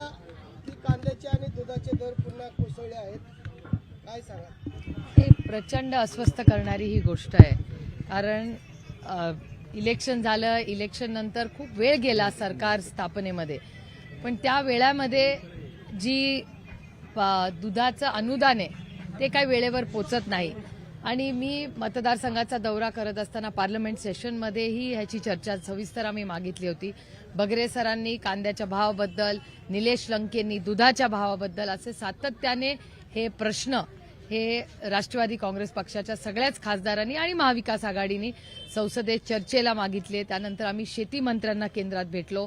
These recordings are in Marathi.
की कांद्याचे आणि दुधाचे दर पुन्हा कोसळले आहेत. काय सांगा हे प्रचंड अस्वस्थ करणारी ही गोष्ट आहे. कारण इलेक्शन झालं इलेक्शन नंतर खूप वेळ गेला सरकार स्थापनेमध्ये. पण त्या वेळामध्ये जी दुधाचं अनुदान आहे ते काही वेळेवर पोचत नाही. आणि मी मतदारसंघाचा दौरा करत असताना पार्लमेंट सेशनमध्येही ह्याची चर्चा सविस्तर आम्ही मागितली होती. बगरे सरांनी कांद्याच्या भावाबद्दल निलेश लंकेंनी दुधाच्या भावाबद्दल असे सातत्याने हे प्रश्न हे राष्ट्रवादी काँग्रेस पक्षाच्या सगळ्याच खासदारांनी आणि महाविकास आघाडीने संसदेत चर्चेला मागितले. त्यानंतर आम्ही शेती मंत्र्यांना केंद्रात भेटलो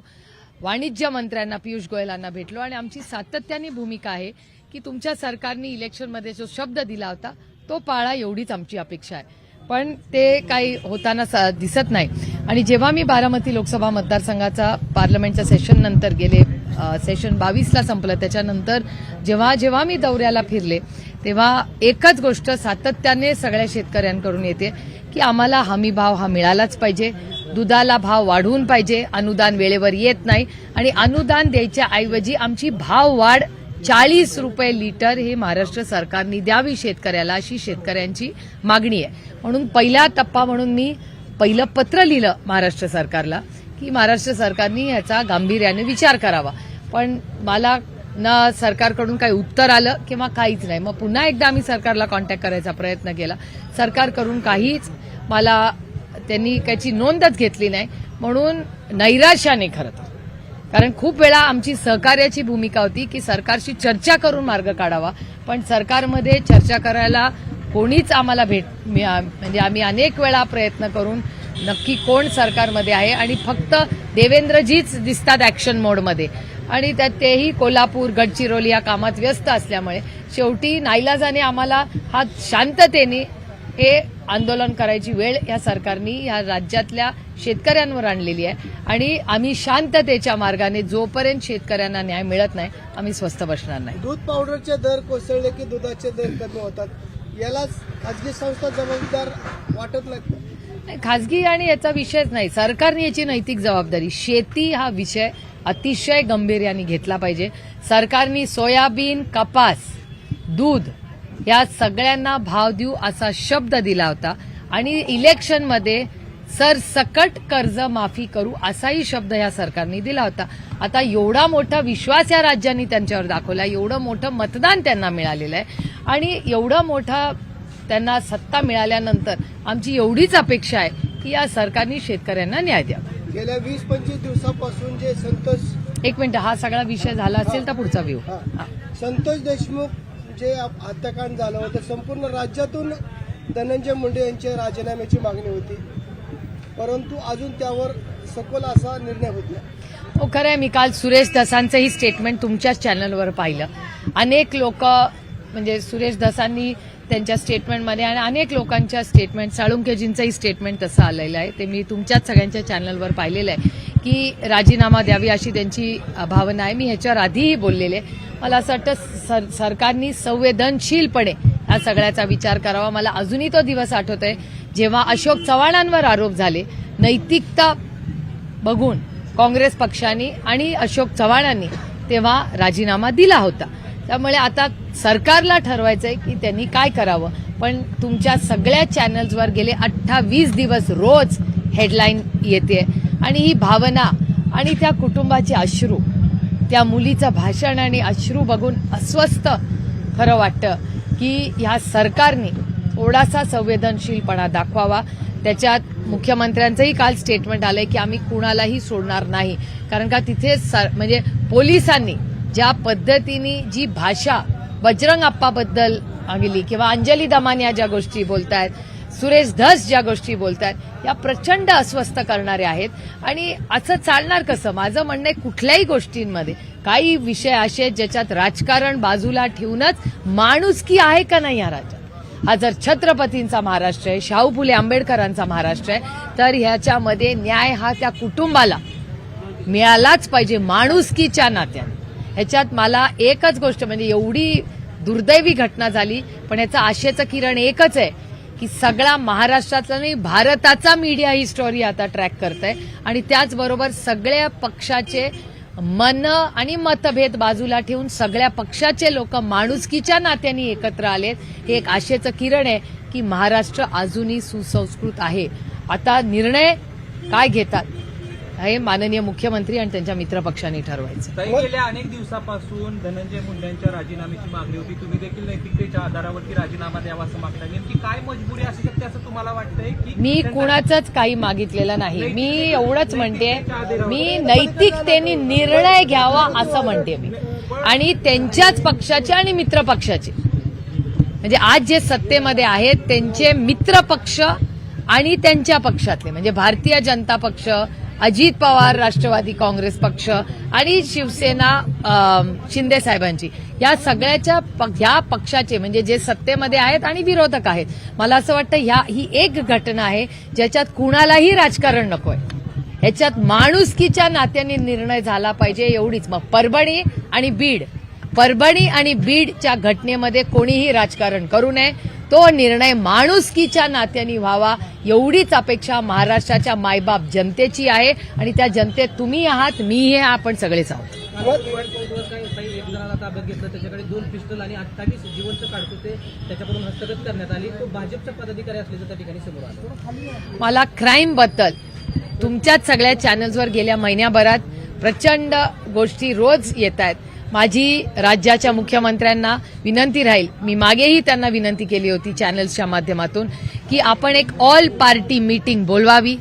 वाणिज्य मंत्र्यांना पियुष गोयलांना भेटलो आणि आमची सातत्याने भूमिका आहे की तुमच्या सरकारने इलेक्शनमध्ये जो शब्द दिला होता तो पाळा एवढीच आमची अपेक्षा आहे. पण ते काही होताना स- दिसत नाही. आणि जेव्हा मी बारामती लोकसभा मतदारसंघाचा पार्लमेंटच्या सेशन नंतर गेले सेशन बावीसला संपलं त्याच्यानंतर जेव्हा जेव्हा मी दौऱ्याला फिरले तेव्हा एकच गोष्ट सातत्याने सगळ्या शेतकऱ्यांकडून येते की आम्हाला हमी भाव हा मिळालाच पाहिजे दुधाला भाव वाढवून पाहिजे अनुदान वेळेवर येत नाही आणि अनुदान द्यायच्या ऐवजी आमची भाव वाढ चाळीस रुपये लिटर हे महाराष्ट्र सरकारने द्यावी शेतकऱ्याला अशी शेतकऱ्यांची मागणी आहे. म्हणून पहिला टप्पा म्हणून मी पहिलं पत्र लिहिलं महाराष्ट्र सरकारला की महाराष्ट्र सरकारने याचा गांभीर्याने विचार करावा. पण मला ना सरकारकडून काही उत्तर आलं किंवा काहीच नाही. मग पुन्हा एकदा आम्ही सरकारला कॉन्टॅक्ट करायचा प्रयत्न केला. सरकारकडून काहीच मला त्यांनी त्याची नोंदच घेतली नाही. म्हणून नैराश्याने खरं तर. कारण खूप वेळा आमची सहकार्याची भूमिका होती की सरकारशी चर्चा करून मार्ग काढावा. पण सरकारमध्ये चर्चा करायला कोणीच आम्हाला भेट मिळा- म्हणजे आम्ही अनेक वेळा प्रयत्न करून नक्की कोण सरकारमध्ये आहे आणि फक्त देवेंद्रजीच दिसतात ऍक्शन मोडमध्ये आणि त्यात तेही कोल्हापूर गडचिरोली या कामात व्यस्त असल्यामुळे शेवटी नाईलाजाने आम्हाला हा शांततेने हे आंदोलन करायची वेळ या सरकारने या राज्यातल्या शेतकऱ्यांवर आणलेली आहे. आणि आम्ही शांततेच्या मार्गाने जोपर्यंत शेतकऱ्यांना न्याय मिळत नाही आम्ही स्वस्थ बसणार नाही. दूध पावडरचे दर कोसळले की दुधाचे दर कमी होतात? यालाच खाजगी संस्था जबाबदार वाटत नाही नाही, खाजगी आणि याचा विषयच नाही. सरकारने याची नैतिक जबाबदारी. शेती हा विषय अतिशय गंभीर्याने घेतला पाहिजे. सरकारने सोयाबीन कपास दूध या सगळ्यांना भाव देऊ असा शब्द दिला होता. आणि इलेक्शनमध्ये सरसकट कर्ज माफी करू असाही शब्द या सरकारने दिला होता. आता एवढा मोठा विश्वास या राज्यांनी त्यांच्यावर दाखवला एवढं मोठं मतदान त्यांना मिळालेलं आहे आणि एवढं मोठा त्यांना सत्ता मिळाल्यानंतर आमची एवढीच अपेक्षा आहे की या सरकारने शेतकऱ्यांना न्याय द्यावा. गेल्या वीस पंचवीस दिवसापासून जे संतोष एक मिनिट हा सगळा विषय झाला असेल तर पुढचा व्ह्यू. हा. संतोष देशमुख जे हत्याकांड झालं होतं संपूर्ण राज्यातून धनंजय मुंडे यांच्या राजीनाम्याची मागणी होती. परंतु अजून त्यावर सखोल असा निर्णय होत नाही. हो खरं आहे मी काल सुरेश दसांचंही स्टेटमेंट तुमच्याच चॅनलवर पाहिलं. अनेक लोक म्हणजे सुरेश दसांनी त्यांच्या स्टेटमेंटमध्ये आणि अनेक लोकांच्या स्टेटमेंट साळुंकेजींचंही स्टेटमेंट तसं आलेलं आहे. ते मी तुमच्याच सगळ्यांच्या चॅनलवर पाहिलेलं आहे की राजीनामा द्यावी अशी त्यांची भावना आहे. मी ह्याच्यावर आधीही बोललेले मला असं वाटतं सर सरकारनी संवेदनशीलपणे या सगळ्याचा विचार करावा. मला अजूनही तो दिवस आठवतोय जेव्हा अशोक चव्हाणांवर आरोप झाले. नैतिकता बघून काँग्रेस पक्षाने आणि अशोक चव्हाणांनी तेव्हा राजीनामा दिला होता. त्यामुळे आता सरकारला ठरवायचंय की त्यांनी काय करावं. पण तुमच्या सगळ्या चॅनल्सवर गेले अठ्ठावीस दिवस रोज हेडलाईन येते आणि ही भावना आणि त्या कुटुंबाचे अश्रू त्या मुलीचं भाषण आणि अश्रू बघून अस्वस्थ खरं वाटतं. की ह्या सरकारने थोडासा संवेदनशीलपणा दाखवावा. त्याच्यात मुख्यमंत्र्यांचंही काल स्टेटमेंट आलंय की आम्ही कुणालाही सोडणार नाही. कारण का तिथे म्हणजे पोलिसांनी ज्या पद्धतीने जी भाषा बजरंग आप्पाबद्दल गेली किंवा अंजली दमानिया ज्या गोष्टी बोलतायत सुरेश धस ज्या गोष्टी बोलतायत या प्रचंड अस्वस्थ करणाऱ्या आहेत. आणि असं चालणार कसं? माझं म्हणणं आहे कुठल्याही गोष्टींमध्ये काही विषय असे आहेत ज्याच्यात राजकारण बाजूला ठेवूनच माणुसकी आहे का नाही या राज्यात? हा जर छत्रपतींचा महाराष्ट्र आहे शाहू फुले आंबेडकरांचा महाराष्ट्र आहे तर ह्याच्यामध्ये न्याय हा त्या कुटुंबाला मिळालाच पाहिजे माणुसकीच्या नात्याने. ह्याच्यात मला एकच गोष्ट म्हणजे एवढी दुर्दैवी घटना झाली पण याचं आशेचं किरण एकच आहे की सगळा महाराष्ट्रातला नाही भारताचा मीडिया ही स्टोरी आता ट्रॅक करत आहे आणि त्याचबरोबर सगळ्या पक्षाचे मन आणि मतभेद बाजूला ठेवून सगळ्या पक्षाचे लोक माणुसकीच्या नात्याने एकत्र आलेत. हे एक आशेचं किरण आहे की महाराष्ट्र अजूनही सुसंस्कृत आहे. आता निर्णय काय घेतात? हे माननीय मुख्यमंत्री आणि त्यांच्या मित्रपक्षांनी ठरवायचं. गेल्या अनेक दिवसापासून धनंजय मुंडेंच्या राजीनाम्याची मागणी होती. तुम्ही देखील नैतिकतेच्या आधारावरती राजीनामा द्यावा असं मागताय. नेमकी काय मजबुरी असू शकते असं तुम्हाला वाटतंय की मी कुणाचंच काही मागितलेलं नाही. मी एवढंच म्हणते मी नैतिकतेने निर्णय घ्यावा असं म्हणते मी. आणि त्यांच्याच पक्षाचे आणि मित्र पक्षाचे. म्हणजे आज जे सत्तेमध्ये आहेत त्यांचे मित्र पक्ष आणि त्यांच्या पक्षातले. म्हणजे भारतीय जनता पक्ष अजित पवार राष्ट्रवादी काँग्रेस पक्ष आणि शिवसेना अं, शिंदे साहेबांची. या सगळ्याच्या ह्या पक्षाचे म्हणजे जे सत्तेमध्ये आहेत आणि विरोधक आहेत. मला असं वाटतं ह्या ही एक घटना आहे ज्याच्यात कुणालाही राजकारण नकोय. ह्याच्यात माणुसकीच्या नात्याने निर्णय झाला पाहिजे एवढीच. मग परभणी आणि बीड. परभणी आणि बीडच्या घटनेमध्ये कोणीही राजकारण करू नये. तो निर्णय माणुसकीच्या नात्याने व्हावा एवढीच अपेक्षा महाराष्ट्राच्या मायबाप जनतेची आहे. आणि त्या जनतेत तुम्ही आहात मी हे आपण सगळेच आहोत. मग काही एक जणाला ताब्यात घेतलं त्याच्याकडे दोन पिस्टल आणि अठ्ठावीस जिवंत काढतो ते त्याच्याकडून हस्तगत करण्यात आली. तो भाजपचा पदाधिकारी असल्याचं त्या ठिकाणी समोर आलं. मला क्राईमबद्दल तुमच्याच सगळ्या चॅनल्सवर गेल्या महिन्याभरात प्रचंड गोष्टी रोज येत आहेत. माझी राज्याच्या मुख्यमंत्र्यांना विनंती राहील. मी मागेही त्यांना विनंती केली होती चॅनल्सच्या माध्यमातून की आपण एक ऑल पार्टी मीटिंग बोलवावी.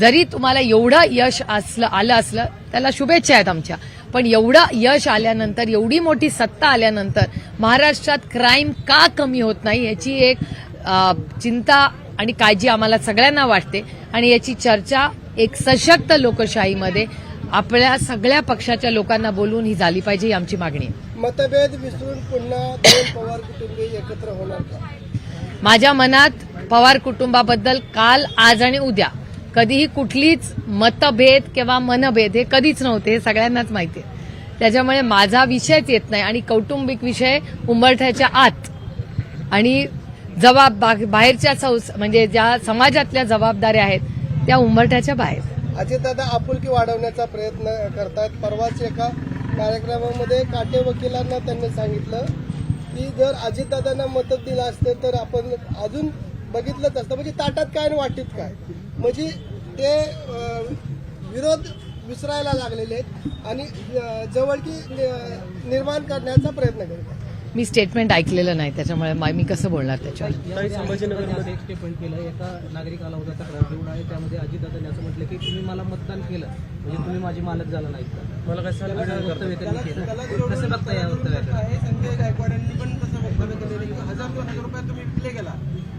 जरी तुम्हाला एवढं यश असलं आलं असलं त्याला शुभेच्छा आहेत आमच्या. पण एवढं यश आल्यानंतर एवढी मोठी सत्ता आल्यानंतर महाराष्ट्रात क्राईम का कमी होत नाही याची एक चिंता आणि काळजी आम्हाला सगळ्यांना वाटते. आणि याची चर्चा एक सशक्त लोकशाहीमध्ये आपल्या सगळ्या पक्षाच्या लोकांना बोलून ही झाली पाहिजे ही आमची मागणी आहे. मतभेद विसरून पुन्हा दोन पवार कुटुंबीय एकत्र होणार का? माझ्या मनात पवार कुटुंबाबद्दल काल आज आणि उद्या कधीही कुठलीच मतभेद किंवा मनभेद हे कधीच नव्हते हे सगळ्यांनाच माहिती आहे. त्याच्यामुळे माझा विषयच येत नाही आणि कौटुंबिक विषय उंबरठ्याच्या आत. आणि जबाब बा- बाहेरच्या संस म्हणजे ज्या समाजातल्या जबाबदाऱ्या आहेत त्या उंबरठ्याच्या बाहेर. अजितदादा आपुलकी वाढवण्याचा प्रयत्न करतायत. परवाच एका कार्यक्रमामध्ये काटे वकिलांना त्यांनी सांगितलं की जर अजितदादांना मदत दिलं असते तर आपण अजून बघितलंच असतं. म्हणजे ताटात काय आणि वाटीत काय? म्हणजे ते विरोध विसरायला लागलेले आहेत आणि जवळ जवळकी नि- निर्माण करण्याचा प्रयत्न करत आहेत मी स्टेटमेंट ऐकलेलं नाही त्याच्यामुळे मा- मी कसं बोलणार त्याच्यावर? संभाजीनगरमध्ये एक स्टेटमेंट केलं एका नागरिकाला होता तक्रार देऊन आणि त्यामध्ये अजितदादांनी असं म्हटलं की तुम्ही मला मतदान केलं म्हणजे तुम्ही माझे मालक झाला? मला काय वक्तव्य केलं? कसं बघता या वक्तव्याकडे आहे संजय गायकवाडांनी पण तसं वक्तव्य केलेलं आहे की हजार दोन हजार रुपयात तुम्ही विकले गेला.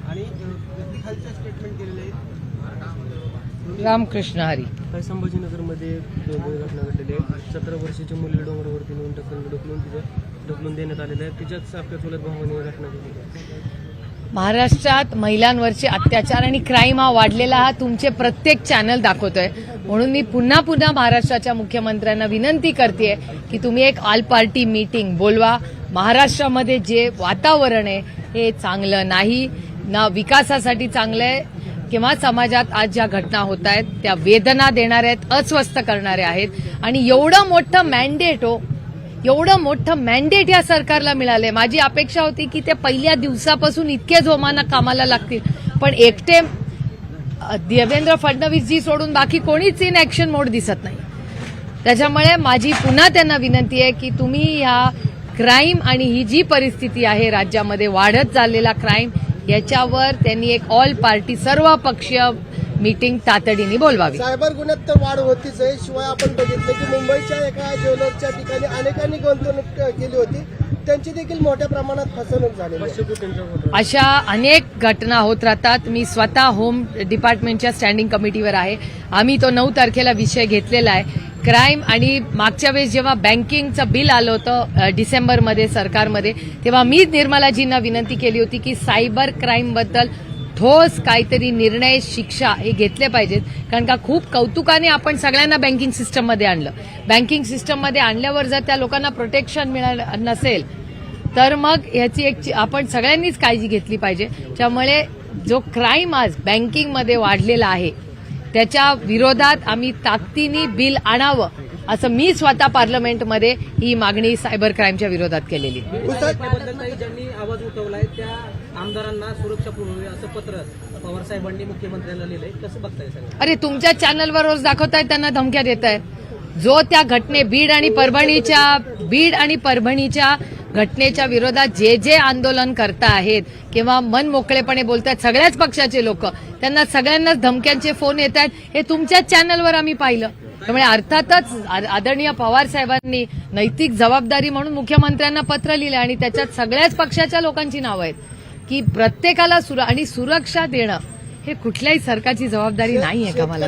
आणि व्यक्ती खालच्या स्टेटमेंट केलेले आहेत. रामकृष्ण हरी. काही संभाजीनगरमध्ये दोन दोन घटना घडलेल्या आहेत. सतरा वर्षाच्या मुलीला डोंगरावरती नेऊन ढकलून ढकलून तिचं ढकलून देण्यात आलेलं आहे. तिच्याच आपल्या चुलत भावाने घटना घडलेली महाराष्ट्रात महिलांवरचे अत्याचार आणि क्राईम हा वाढलेला हा तुमचे प्रत्येक चॅनल दाखवतोय. म्हणून मी पुन्हा पुन्हा महाराष्ट्राच्या मुख्यमंत्र्यांना विनंती करते की तुम्ही एक ऑल पार्टी मीटिंग बोलवा. महाराष्ट्रामध्ये जे वातावरण आहे हे चांगलं नाही. ना विकासासाठी चांगलं आहे किंवा समाजात आज ज्या घटना होत आहेत त्या वेदना देणाऱ्या आहेत अस्वस्थ करणाऱ्या आहेत. आणि एवढं मोठं मॅन्डेट हो एवढं मोठं मॅन्डेट या सरकारला मिळालंय. माझी अपेक्षा होती की ते पहिल्या दिवसापासून इतके जोमानं कामाला लागतील. पण एकटे देवेंद्र फडणवीसजी सोडून बाकी कोणीच इन ऍक्शन मोड दिसत नाही. त्याच्यामुळे माझी पुन्हा त्यांना विनंती आहे की तुम्ही ह्या क्राईम आणि ही जी परिस्थिती आहे राज्यामध्ये वाढत चाललेला क्राईम याच्यावर त्यांनी एक ऑल पार्टी सर्व पक्षीय मीटिंग तातडीने बोलवावी. सायबर गुन्ह्यात तर वाढ होतीच आहे. शिवाय आपण बघितलं की मुंबईच्या एका ज्वेलरच्या ठिकाणी अनेकांनी गुंतवणूक केली होती. त्यांची देखील मोठ्या प्रमाणात फसवणूक घोटाळा अशा अनेक घटना होत राहतात. मी स्वतः होम डिपार्टमेंटच्या स्टँडिंग कमिटीवर आहे. आम्ही तो नऊ तारखेला विषय घेतलेला आहे. क्राईम आणि मागच्या वेळेस जेव्हा बँकिंगचं बिल आलं होतं डिसेंबरमध्ये सरकारमध्ये तेव्हा मी निर्मलाजींना विनंती केली होती की सायबर क्राईमबद्दल ठोस काहीतरी निर्णय शिक्षा हे घेतले पाहिजेत. कारण का खूप कौतुकाने आपण सगळ्यांना बँकिंग सिस्टममध्ये आणलं. बँकिंग सिस्टममध्ये आणल्यावर जर त्या लोकांना प्रोटेक्शन मिळालं नसेल तर मग याची एक आपण सगळ्यांनीच काळजी घेतली पाहिजे. त्यामुळे जो क्राईम आज बँकिंगमध्ये वाढलेला आहे त्याच्या विरोधात आम्ही ताकदीने बिल आणावं असं मी स्वतः पार्लमेंटमध्ये ही मागणी सायबर क्राईमच्या विरोधात केलेली आवाज उठवलाय आमदारांना सुरक्षा पुरवावी असं पत्र पवार साहेबांनी मुख्यमंत्र्यांना लिहिलंय. कसं बघताय सगळं? अरे तुमच्या चॅनलवर रोज दाखवतायत त्यांना धमक्या देत आहेत जो त्या घटने बीड आणि परभणीच्या बीड आणि परभणीच्या घटनेच्या विरोधात जे जे आंदोलन करता आहेत किंवा मन मोकळेपणे बोलतात सगळ्याच पक्षाचे लोक त्यांना सगळ्यांनाच धमक्यांचे फोन येत आहेत हे तुमच्याच चॅनलवर आम्ही पाहिलं. त्यामुळे अर्थातच आदरणीय पवार साहेबांनी नैतिक जबाबदारी म्हणून मुख्यमंत्र्यांना पत्र लिहिलं आणि त्याच्यात सगळ्याच पक्षाच्या लोकांची नावं आहेत. की प्रत्येकाला सुर आणि सुरक्षा देणं हे कुठल्याही सरकारची जबाबदारी नाही आहे का मला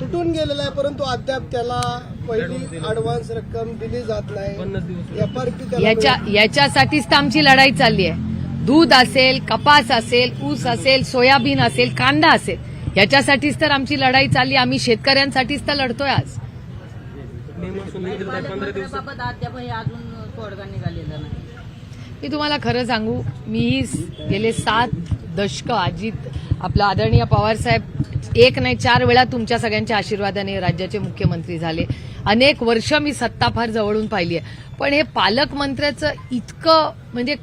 तुटून गेलेला आहे परंतु अद्याप त्याला पहिली ऍडव्हान्स रक्कम दिली जात नाही. याच्या याच्यासाठीच तर आमची लढाई चालली आहे. दूध असेल कपास असेल ऊस असेल सोयाबीन असेल कांदा असेल याच्यासाठीच तर आमची लढाई चालली आम्ही शेतकऱ्यांसाठीच तर लढतोय आज. अजून तोडगा निघालेला नाही. मी तुम्हाला खरं सांगू मी गेले सात दशक अजित आपला आदरणीय पवारसाहेब एक नाही चार वेळा तुमच्या सगळ्यांच्या आशीर्वादाने राज्याचे मुख्यमंत्री झाले. अनेक वर्ष मी सत्ता फार जवळून पाहिली आहे. पण हे पालकमंत्र्याचं इतकं म्हणजे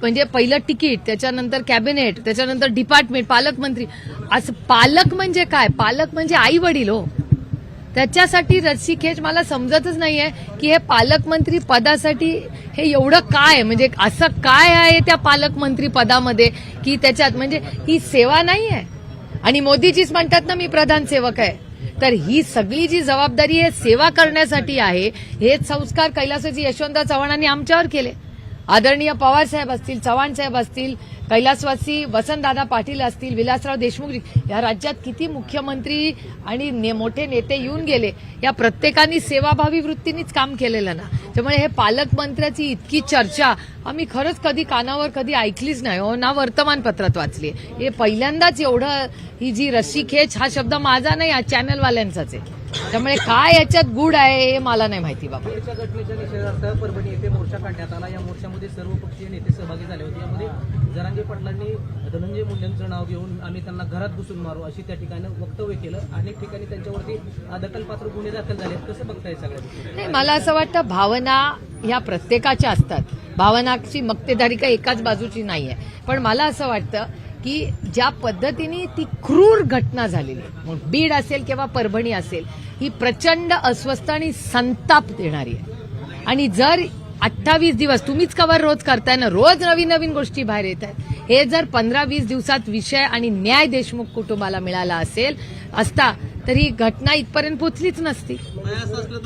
म्हणजे पहिलं तिकीट त्याच्यानंतर कॅबिनेट त्याच्यानंतर डिपार्टमेंट पालकमंत्री असं पालक म्हणजे काय? पालक म्हणजे आई वडील हो. त्याच्यासाठी रस्सीखेच मला समजतच नाही आहे की हे पालकमंत्री पदासाठी हे एवढं काय? म्हणजे असं काय आहे त्या पालकमंत्री पदामध्ये की त्याच्यात म्हणजे ही सेवा नाही आहे आणि मोदीजीच म्हणतात ना मी प्रधान सेवक आहे. तर ही सगळी जी जबाबदारी आहे सेवा करण्यासाठी आहे हेच संस्कार कैलासाची यशवंतराव चव्हाणांनी आमच्यावर केले. आदरणीय पवार साहेब असतील चव्हाण साहेब असतील कैलासवासी वसंतदादा पाटील असतील विलासराव देशमुख या राज्यात किती मुख्यमंत्री आणि ने- मोठे नेते येऊन गेले या प्रत्येकाने सेवाभावी वृत्तीनेच काम केलेलं ना. त्यामुळे हे पालकमंत्र्याची इतकी चर्चा आम्ही खरंच कधी कानावर कधी ऐकलीच नाही. हो ना वर्तमानपत्रात वाचली हे पहिल्यांदाच एवढं ही जी रस्सी खेच हा शब्द माझा नाही या चॅनलवाल्यांचाच आहे. त्यामुळे काय याच्यात गुड आहे हे मला नाही माहिती बाबा. बीडच्या घटनेच्या निषेधार्थ परभणी येथे मोर्चा काढण्यात आला. या मोर्चामध्ये सर्व पक्षीय नेते सहभागी झाले होते. यामध्ये जरांगे पाटलांनी धनंजय मुंडेंचं नाव घेऊन आम्ही त्यांना घरात घुसून मारू अशी त्या ठिकाणी वक्तव्य केलं. अनेक ठिकाणी त्यांच्यावरती दखलपात्र गुन्हे दाखल झाले कसं बघताय सगळ्या गोष्टी? नाही मला असं वाटतं भावना ह्या प्रत्येकाच्या असतात. भावनाची मक्तेदारी काही एकाच बाजूची नाही आहे पण मला असं वाटतं की ज्या पद्धतीने ती क्रूर घटना झालेली बीड असेल किंवा परभणी असेल ही प्रचंड अस्वस्थ आणि संताप देणारी आहे. आणि जर अठ्ठावीस दिवस तुम्हीच कवर रोज करताय ना रोज नवीन नवीन गोष्टी बाहेर येत आहेत. हे जर पंधरा वीस दिवसात विषय आणि न्याय देशमुख कुटुंबाला मिळाला असेल असता तर ही घटना इथपर्यंत पोचलीच नसती.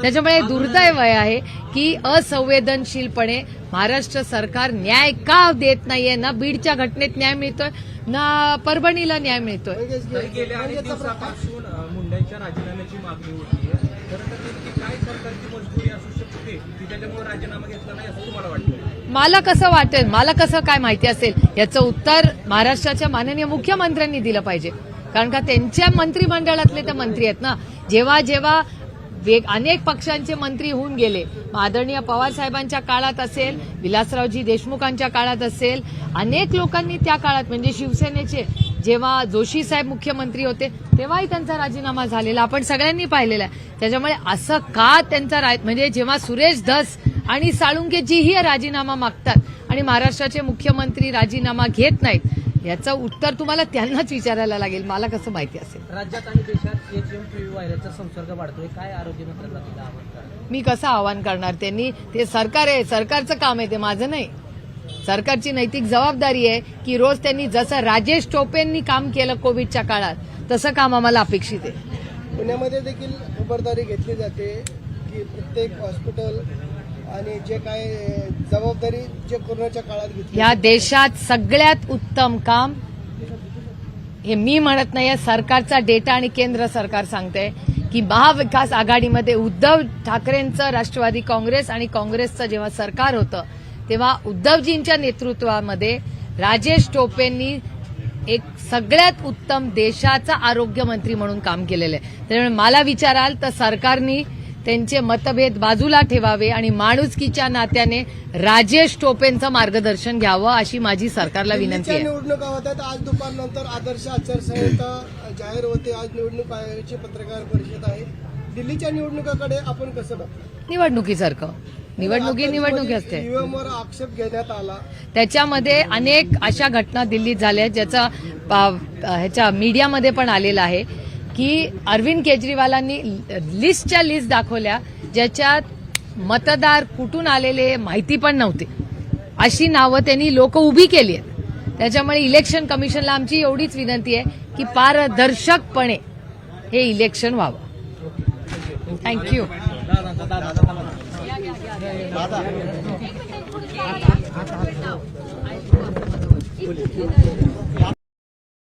त्याच्यामुळे दुर्दैव आहे की असंवेदनशीलपणे महाराष्ट्र सरकार न्याय का देत नाहीये ना? बीडच्या घटनेत न्याय मिळतोय? ना परभणीला न्याय मिळतोय. गेल्या अनेक दिवसापासून अ, मुंड्यांच्या राजीनाम्याची मागणी होती. खरं तर नेमकी काय सरकारची मजबुरी असू शकते की त्याच्यामुळे राजीनामा घेतला नाही असं तुम्हाला वाटतं मला कसं वाटेल मला कसं काय माहिती असेल याचं उत्तर महाराष्ट्राच्या माननीय मुख्यमंत्र्यांनी दिलं पाहिजे. कारण का त्यांच्या मंत्रिमंडळातले ते मंत्री आहेत ना. जेव्हा जेव्हा वेग अनेक पक्षांचे मंत्री होऊन गेले. आदरणीय पवार साहेबांच्या काळात असेल विलासरावजी देशमुखांच्या काळात असेल अनेक लोकांनी त्या काळात म्हणजे शिवसेनेचे जेव्हा जोशी साहेब मुख्यमंत्री होते तेव्हाही त्यांचा राजीनामा झालेला आपण सगळ्यांनी पाहिलेला आहे. त्याच्यामुळे असं का त्यांचा म्हणजे जेव्हा सुरेश धस आणि साळुंकेजीही राजीनामा मागतात आणि महाराष्ट्राचे मुख्यमंत्री राजीनामा घेत नाहीत याचं उत्तर तुम्हाला त्यांनाच विचारायला लागेल. मला कसं माहिती असेल? राज्यात आणि देशात एचएमपीव्ही व्हायरसचा संसर्ग वाढतोय. काय आरोग्य मंत्र्यांना तिला आवाहन करा मी कसं आवाहन करणार? त्यांनी ते सरकार आहे. सरकारचं काम आहे ते. माझं नाही. सरकारची नैतिक जबाबदारी आहे की रोज त्यांनी जसं राजेश टोपेंनी काम केलं कोविडच्या काळात तसं काम आम्हाला अपेक्षित आहे. पुण्यामध्ये देखील खबरदारी घेतली जाते की प्रत्येक हॉस्पिटल आणि जे काय जबाबदारी जे कोरोनाच्या काळात घेतली ह्या देशात सगळ्यात उत्तम काम हे मी म्हणत नाही सरकारचा डेटा आणि केंद्र सरकार सांगते की महाविकास आघाडीमध्ये उद्धव ठाकरेंचं राष्ट्रवादी काँग्रेस आणि काँग्रेसचं जेव्हा सरकार होतं तेव्हा उद्धवजींच्या नेतृत्वामध्ये राजेश टोपेंनी एक सगळ्यात उत्तम देशाचा आरोग्यमंत्री म्हणून काम केलेलं आहे. त्यामुळे मला विचाराल तर सरकारनी त्यांचे मतभेद बाजूला ठेवावे आणि माणुसकीच्या नात्याने राजेश टोपेंचं मार्गदर्शन घ्यावं अशी माझी सरकारला विनंती आहे. निवडणुका होतात. आज दुपारनंतर आदर्श आचारसंहिता जाहीर होते. आज निवडणूक आयोगाची पत्रकार परिषद आहे. दिल्लीच्या निवडणुकाकडे आपण कसं बघतो? निवडणुकीसारखं. निवडणुकी निवडणुकी असते. ईव्हीएमवर आक्षेप घेण्यात आला. त्याच्यामध्ये अनेक अशा घटना दिल्लीत झाल्या ज्याचा ह्याच्या मीडियामध्ये पण आलेला आहे. की अरविंद केजरीवालांनी लिस्टच्या लिस्ट दाखवल्या ज्याच्यात मतदार कुठून आलेले माहिती पण नव्हते. अशी नावं त्यांनी लोक उभी केली आहेत. त्याच्यामुळे इलेक्शन कमिशनला आमची एवढीच विनंती आहे की पारदर्शकपणे हे इलेक्शन व्हावं. थँक्यू